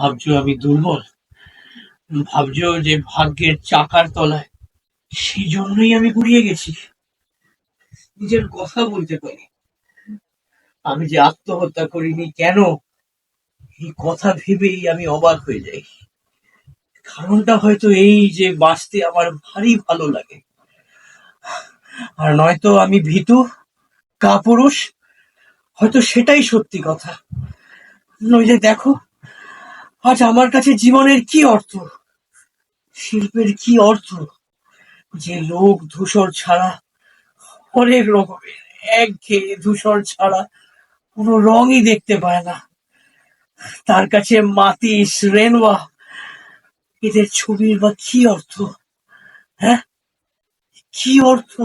ভাবছ আমি দুর্বল? ভাবছ যে ভাগ্যের চাকার তলায় সেই জন্যই আমি গুড়িয়ে গেছি। নিজের কথা বলতে পারি আমি যে আত্মহত্যা করিনি কেন? এই কথা ভেবেই আমি অবাক হয়ে যাই। কারণটা হয়তো এই যে বাঁচতে আমার ভারী ভালো লাগে। আর নয়তো আমি ভীতু, কাপুরুষ, হয়তো সেটাই সত্যি কথা। নইলে দেখো আজ আমার কাছে জীবনের কি অর্থ? শিল্পের কি অর্থ? যে লোক ধূসর ছাড়া, অনেক রকমের, একঘেয়ে ধূসর ছাড়া কোনো রঙই দেখতে পায় না। তার কাছে মাতিস রেনওয়া এদের ছবির বা কি অর্থ? হ্যাঁ? কি অর্থ?